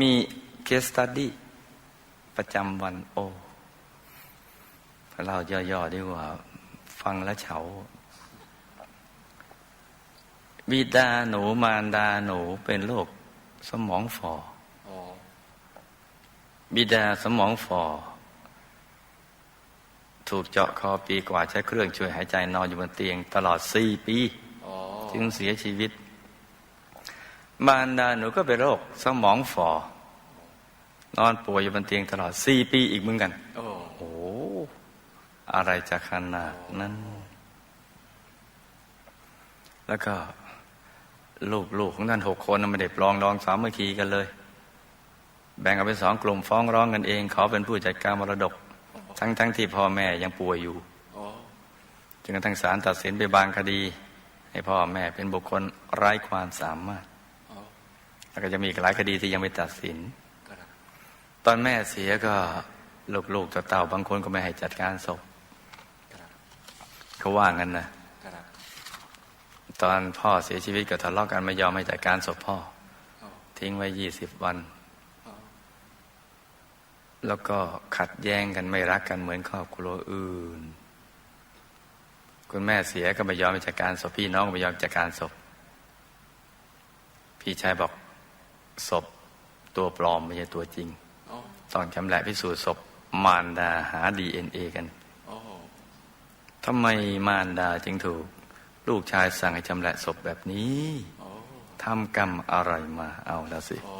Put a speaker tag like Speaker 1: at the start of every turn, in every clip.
Speaker 1: มีเคสตัดดี้ประจำวันโอเราย่อๆดีกว่า ฟังแล้วเฉาบิดาหนูมารดาหนูเป็นโรคสมองฝ่อ
Speaker 2: อ๋อ
Speaker 1: บิดาสมองฝ่อถูกเจาะคอปีกว่าใช้เครื่องช่วยหายใจนอนอยู่บนเตียง ตลอดสี่ปี
Speaker 2: อ๋อ
Speaker 1: จึงเสียชีวิต มารดาหนูก็เป็นโรคสมองฝ่อ นอนป่วยอยู่บนเตียงตลอดสี่ปีอีกเหมือนกัน
Speaker 2: โอ้
Speaker 1: โอ้อะไรจะขนาดนั้น แล้วก็ลูกๆของท่านหกคนน่ะไม่ได้ปลองดองสามัคคีกันเลย แบ่งกันเป็นสองกลุ่มฟ้องร้องกันเอง ขอเป็นผู้จัดการมรดก ทั้งทั้งที่พ่อแม่ยังป่วยอยู่
Speaker 2: อ๋อ
Speaker 1: จนกระทั่งศาลตัดสินไปบางคดี ให้พ่อแม่เป็นบุคคลไร้ความสามารถ
Speaker 2: อ๋อ
Speaker 1: แล้วก็จะมีอีกหลายคดีที่ยังไม่ตัดสิน
Speaker 2: ครับ
Speaker 1: ตอนแม่เสียก็ลูกๆเต่าๆบางคนก็ไม่ให้จัดการศพเขาว่างั้นนะตอนพ่อเสียชีวิตก็ทะเลาะกันไม่ยอมให้จัดการศพพ่อ ทิ้งไว้ยี่สิบวัน แล้วก็ขัดแย้งกันไม่รักกันเหมือนครอบครัวอื่น คุณแม่เสียก็ไม่ยอมให้จัดการศพพี่น้องก็ไม่ยอมจัดการศพ พี่ชายบอกศพตัวปลอมไม่ใช่ตัวจริง ต้องชำแหละพิสูจน์ศพมารดาหาดีเอ็นเอกัน
Speaker 2: อ๋อ
Speaker 1: ทำไมมารดาจึงถูก ลูกชายสั่งให้ชำแหละศพแบบนี้
Speaker 2: อ๋อ
Speaker 1: ทำกรรมอะไรมาเอาแล้วสิ
Speaker 2: อ๋อ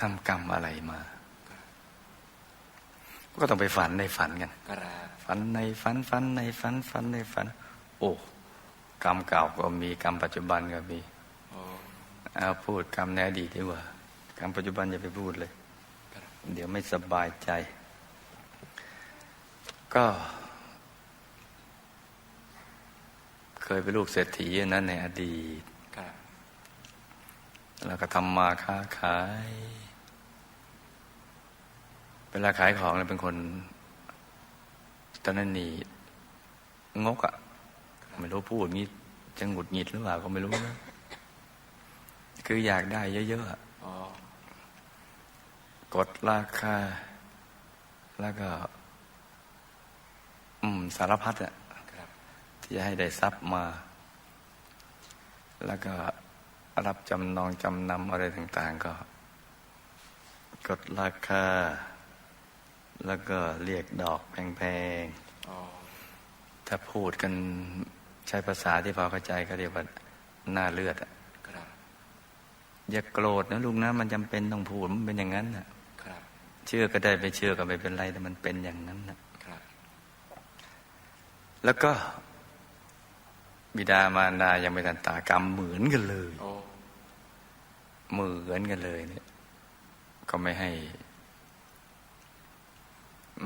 Speaker 1: ทำกรรมอะไรมา ก็ต้องไปฝันในฝันกัน
Speaker 2: ครับ
Speaker 1: ฝันในฝันฝันในฝันฝันในฝัน โอ้กรรมเก่าก็มีกรรมปัจจุบันก็มี
Speaker 2: อ๋อ
Speaker 1: เอาพูดกรรมในอดีตดีกว่ากรรมปัจจุบันอย่าไปพูดเลย เดี๋ยวไม่สบายใจ ก็ เคยเป็นลูกเศรษฐีนั้นในอดีตแล้วก็ทำมาค้าขาย เวลาขายของเนี่ยเป็นคนตอนนั้นนี่งกอะ่ะไม่รู้พูดงี้จะหงุดหงิดหรือเปล่าก็ไม่รู้นะ คืออยากได้เยอะๆอะ
Speaker 2: อ๋อ
Speaker 1: กดราคา แล้วก็ อืม สารพัดอะ
Speaker 2: ครับ
Speaker 1: ที่จะให้ได้ทรัพย์มา แล้วก็รับจำนองจำนำอะไรต่าง ๆ ก็ กดราคา แล้วก็เรียกดอกแพง
Speaker 2: อ๋อ
Speaker 1: ๆถ้าพูดกันใช้ภาษาที่พอเข้าใจก็เรียกว่าหน้าเลือดอะ
Speaker 2: ครับ
Speaker 1: อย่าโกรธนะลุงนะ มันจำเป็นต้องพูดมันเป็นอย่างนั้นน่ะ
Speaker 2: ครับ
Speaker 1: เชื่อก็ได้ไม่เชื่อก็ไม่เป็นไรแต่มันเป็นอย่างนั้นน่ะ
Speaker 2: ครับ
Speaker 1: แล้วก็ บิดามารดายังไม่ทันตากรรมเหมือนกันเลย
Speaker 2: โอ้
Speaker 1: เหมือนกันเลยเนี่ย ก็ไม่ให้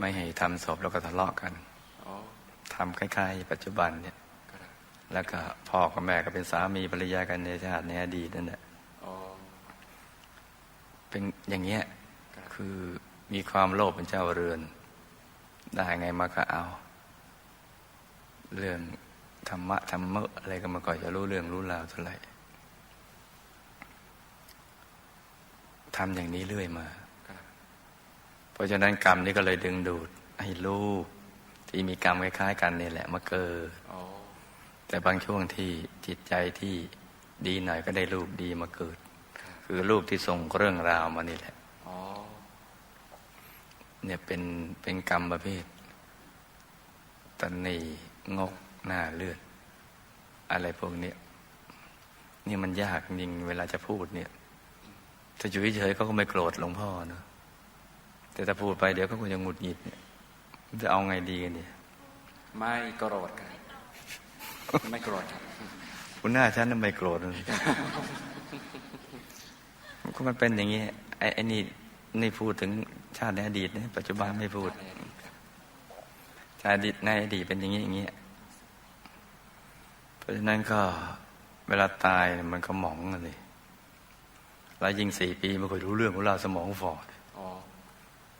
Speaker 1: ไม่ให้ทำศพแล้วก็ทะเลาะกัน
Speaker 2: อ๋อ
Speaker 1: ทำคล้ายๆ ปัจจุบันเนี่ย
Speaker 2: ครับ
Speaker 1: แล้วก็พ่อกับแม่ก็เป็นสามีภรรยากันในชาติในอดีตนั่นแหละ
Speaker 2: อ๋อ
Speaker 1: เป็นอย่างเงี้ย
Speaker 2: ครับ
Speaker 1: คือมีความโลภเป็นเจ้าเรือน ได้ไงมาก็เอา เรื่องธรรมะธรรมะอะไรก็ไมาก่อนจะรู้เรื่องรู้ราวเท่าไหร่ทำอย่างนี้เรื่อยมา
Speaker 2: ครับ
Speaker 1: เพราะฉะนั้นกรรมนี้ก็เลยดึงดูด ให้ลูกที่มีกรรมคล้ายๆกันนี่แหละมาเกิด
Speaker 2: อ๋อ
Speaker 1: แต่บางช่วงที่จิตใจที่ดีหน่อยก็ได้ลูกดีมาเกิด
Speaker 2: ครับ
Speaker 1: คือลูกที่ส่งเรื่องราวมานี่แหละ
Speaker 2: อ๋อ
Speaker 1: เนี่ยเป็นเป็นกรรมประเภทตันนีงกหน้าเลือด อะไรพวกเนี้ยนี่มันยากจริงเวลาจะพูดเนี่ยถ้าอยู่เฉยๆเขาก็ไม่โกรธหลวงพ่อเนอะแต่ถ้าพูดไปเดี๋ยวเขาก็จะหงุดหงิดเนี่ยจะเอาไงดีกันเนี่ย
Speaker 2: ไม่โกรธครับไม่โกรธครับ
Speaker 1: คุณหน้าฉันน่ะไม่โกรธเลย ก็มันเป็นอย่างนี้ไอ้ไอ้นี่นี่พูดถึงชาติในอดีตนะปัจจุบันไม่พูด
Speaker 2: ครับ
Speaker 1: ชาติในอดีตเป็นอย่างนี้อย่างนี้เพราะฉะนั้นก็เวลาตายเนี่ยมันก็หมองกันเลยแล้วยิ่งสี่ปีไม่เคยรู้เรื่องของเราวสมองฝ่อ
Speaker 2: อ๋อ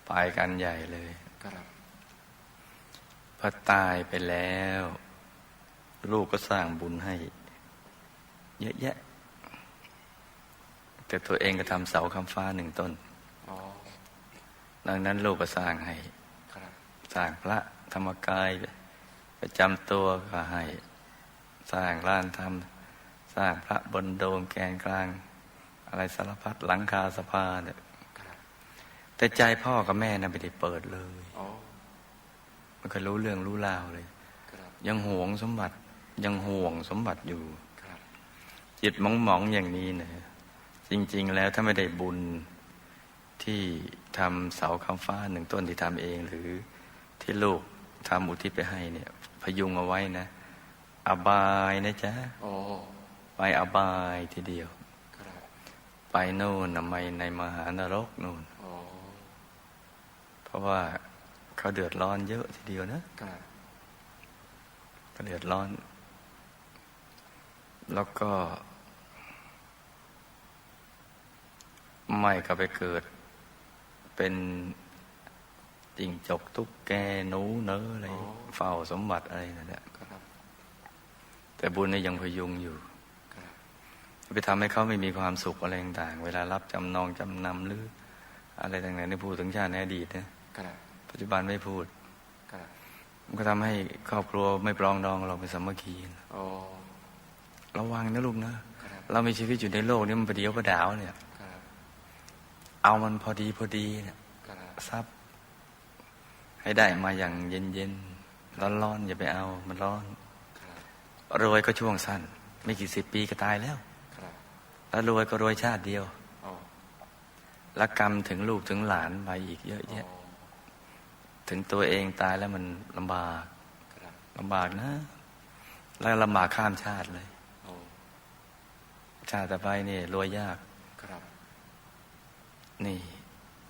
Speaker 1: ไปกันใหญ่เลย
Speaker 2: ครับ
Speaker 1: พอตายไปแล้ว ลูกก็สร้างบุญให้ เยอะแยะ แต่ตัวเองก็ทำเสาคำฟ้าหนึ่งต้น
Speaker 2: อ๋อ
Speaker 1: ดังนั้นลูกก็สร้างให้
Speaker 2: ครับ
Speaker 1: สร้างพระธรรมกายประจำตัวก็ให้ สร้างร้านทำสร้างพระบนโดมแกนกลาง อะไรสารพัดหลังคาสะพานเนี่ย
Speaker 2: ครับ
Speaker 1: แต่ใจพ่อกับแม่น่ะไม่ได้เปิดเลย
Speaker 2: อ๋อ
Speaker 1: มันก็รู้เรื่องรู้ราวเลย
Speaker 2: ครับ
Speaker 1: ยังห่วงสมบัติยังห่วงสมบัติอยู่
Speaker 2: ครับ
Speaker 1: จิตมองมองๆอย่างนี้เนี่ย จริง ๆ แล้วถ้าไม่ได้บุญที่ทำเสาคำฟ้าหนึ่งต้นที่ทำเอง หรือที่ลูกทำอุทิศไปให้เนี่ย พยุงเอาไว้นะ อบายนะจ๊ะ
Speaker 2: อ๋อ
Speaker 1: ไปอบายทีเดียว
Speaker 2: ครับ
Speaker 1: ไปโน่นนะไม่ในมหานรกนู่น
Speaker 2: อ๋อ
Speaker 1: เพราะว่าเขาเดือดร้อนเยอะทีเดียวนะ
Speaker 2: ครับ
Speaker 1: ก็เดือดร้อน แล้วก็ ไม่ก็ไปเกิด เป็นจิงจกตุ๊กแกหนูเนื้ออะไรเฝ้าสมบัติอะไรนั่นแหละ
Speaker 2: ครับ
Speaker 1: แต่บุญเนี่ยยังพยุงอยู่
Speaker 2: ครับ
Speaker 1: ไปทำให้เขาไม่มีความสุขอะไรต่างๆเวลารับจำนองจำนำหรือ อะไรต่างๆนี่พูดถึงชาติในอดีตนะครับปัจจุบันไม่พูด
Speaker 2: ครับ
Speaker 1: มันก็ทำให้ครอบครัวไม่ปรองดองเราเป็นสามัคคีนะ
Speaker 2: อ๋อ
Speaker 1: ระวังนะลูกนะ
Speaker 2: ครับ
Speaker 1: เรามีชีวิตอยู่ในโลกนี้มันประเดียวประดาวเนี่ย
Speaker 2: ครับ
Speaker 1: เอามันพอดีพอดีเนี่ย
Speaker 2: ครับ
Speaker 1: ทรัพย์ ให้ได้มาอย่างเย็นเย็นร้อนร้อนๆอย่าไปเอา มันร้อน
Speaker 2: ครับ
Speaker 1: รวยก็ช่วงสั้น ไม่กี่สิบปีก็ตายแล้ว
Speaker 2: ครับ
Speaker 1: แล้วรวยก็รวยชาติเดียว
Speaker 2: อ๋อ
Speaker 1: แล้วกรรมถึงลูกถึงหลานไปอีกเยอะ
Speaker 2: อ๋อ
Speaker 1: แยะ ถึงตัวเองตายแล้วมันลำบาก
Speaker 2: ครับ
Speaker 1: ลำบากนะ แล้วลำบากข้ามชาติเลย
Speaker 2: อ๋อ
Speaker 1: ชาติต่อไปนี่รวยยาก
Speaker 2: ครับ
Speaker 1: นี่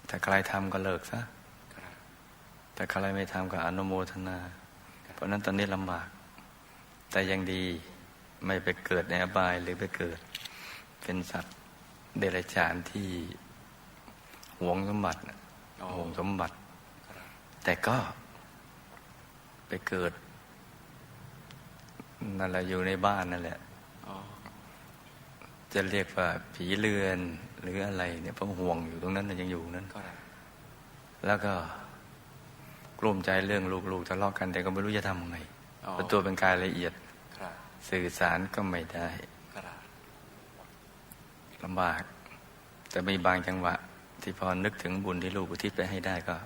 Speaker 1: ถ้าใครทำก็เลิกซะแต่ใครไม่ทำก็อนุโมทนา เพราะนั้นตอนนี้ลำบาก แต่ยังดีไม่ไปเกิดในอบายหรือไปเกิด เป็นสัตว์เดรัจฉานที่หวงสมบัติน่ะ
Speaker 2: อ๋อ
Speaker 1: หวงสมบัติ แต่ก็ไปเกิดนั่นแหละอยู่ในบ้านนั่นแหละ จะเรียกว่าผีเรือนหรืออะไรเนี่ยเพราะห่วงอยู่ตรงนั้นน่ะยังอยู่นั้น
Speaker 2: ครับ
Speaker 1: แล้วก็กลุ้มใจเรื่องลูกๆทะเลาะกันแต่ก็ไม่รู้จะทำยังไง
Speaker 2: อ๋อ
Speaker 1: เพราะตัวเป็นกายละเอียด
Speaker 2: ครับ
Speaker 1: สื่อสารก็ไม่ได้
Speaker 2: ครับ
Speaker 1: ลำบาก แต่มีบางจังหวะ ที่พอนึกถึงบุญที่ลูกอุทิศไปให้ได้ก็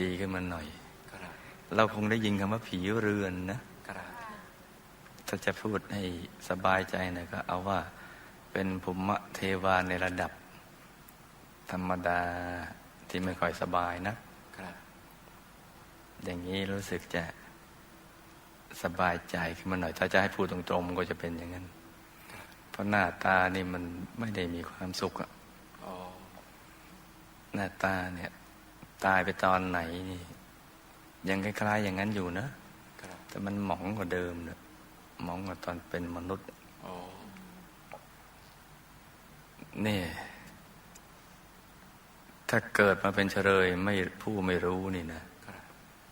Speaker 1: ดีขึ้นมาหน่อย
Speaker 2: ครับ
Speaker 1: เราคงได้ยินคำว่าผีเรือนนะ
Speaker 2: ครับ
Speaker 1: ถ้าจะพูดให้สบายใจหน่อยก็เอาว่า เป็นภูมิเทวาในระดับ ธรรมดาที่ไม่ค่อยสบายนะ
Speaker 2: ครับ
Speaker 1: อย่างนี้รู้สึกจะสบายใจขึ้นมาหน่อย ถ้าจะให้พูดตรงๆมันก็จะเป็นอย่างนั้น เพราะหน้าตานี่มันไม่ได้มีความสุขอะ
Speaker 2: อ๋อ
Speaker 1: หน้าตาเนี่ย ตายไปตอนไหนนี่ ยังคล้ายๆอย่างนั้นอยู่นะ
Speaker 2: ครับ
Speaker 1: แต่มันหมองกว่าเดิมเนะหมองกว่าตอนเป็นมนุษย์
Speaker 2: อ๋อ
Speaker 1: นี่ ถ้าเกิดมาเป็นเฉลยไม่ผู้ไม่รู้นี่นะ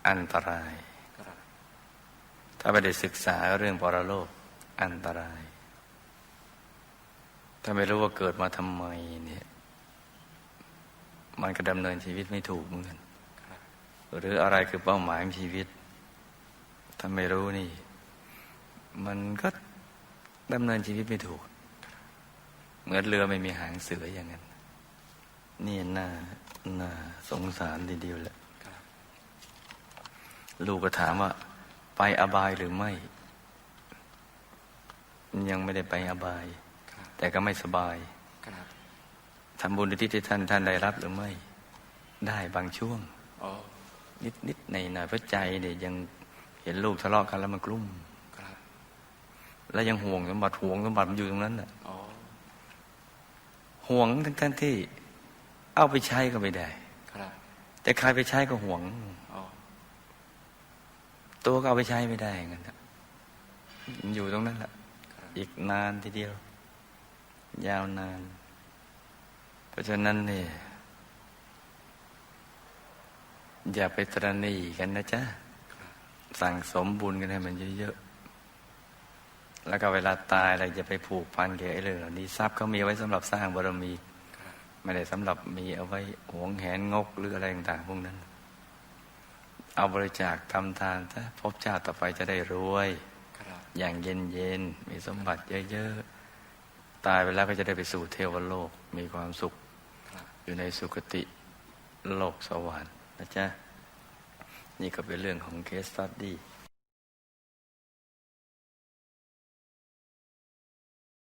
Speaker 1: อันตราย ถ้าไม่ได้ศึกษาเรื่องปรโลก อันตราย ถ้าไม่รู้ว่าเกิดมาทำไมเนี่ย มันก็ดำเนินชีวิตไม่ถูกเหมือนกันหรืออะไรคือเป้าหมายของชีวิต ถ้าไม่รู้นี่ มันก็ดำเนินชีวิตไม่ถูก เหมือนเรือไม่มีหางเสืออย่างนั้น นี่น่าน่าสงสารทีเดียวแหละ
Speaker 2: ครับ
Speaker 1: ลูกก็ถามว่า ไปอบายหรือไม่ ยังไม่ได้ไปอบาย
Speaker 2: ครับ
Speaker 1: แต่ก็ไม่สบาย
Speaker 2: ครับ
Speaker 1: ทำบุญที่ที่ท่านท่านได้รับหรือไม่ ได้บางช่วง
Speaker 2: อ๋อ
Speaker 1: นิดนิดในหน่อยๆเพราะใจเนี่ยยังเห็นลูกทะเลาะกันแล้วมันกลุ้ม
Speaker 2: ครับ
Speaker 1: แล้วยังห่วงสมบัติห่วงสมบัติมันอยู่ตรงนั้นน่ะ
Speaker 2: อ๋อ
Speaker 1: ห่วงทั้งทั้งที่ เอาไปใช้ก็ไม่ได้
Speaker 2: ครับ
Speaker 1: แต่ใครไปใช้ก็ห่วง
Speaker 2: อ๋อ
Speaker 1: ตัวก็เอาไปใช้ไม่ได้อย่างนั้นน่ะมันอยู่ตรงนั้นแหละ
Speaker 2: ครับ
Speaker 1: อีกนานทีเดียว ยาวนาน เพราะฉะนั้นเนี่ยอย่าไปตรณีกันนะจ๊ะ
Speaker 2: ครับ
Speaker 1: สั่งสมบุญกันให้มันเยอะ แล้วก็เวลาตายเราจะไปผูกพันกับไอ้เรื่องเหล่านี้ทรัพย์เขามีไว้สำหรับสร้างบารมี ไม่ได้สำหรับมีเอาไว้หวงแหนงกหรืออะไรต่างๆพวกนั้น เอาบริจาคทำทานถ้าพบชาติต่อไปจะได้รวย อย่างเย็นๆมีสมบัติเยอะๆ ตายไปแล้วก็จะได้ไปสู่เทวโลกมีความสุข อยู่ในสุคติโลกสวรรค์นะจ๊ะนี่ก็เป็นเรื่องของเคสตัดดี้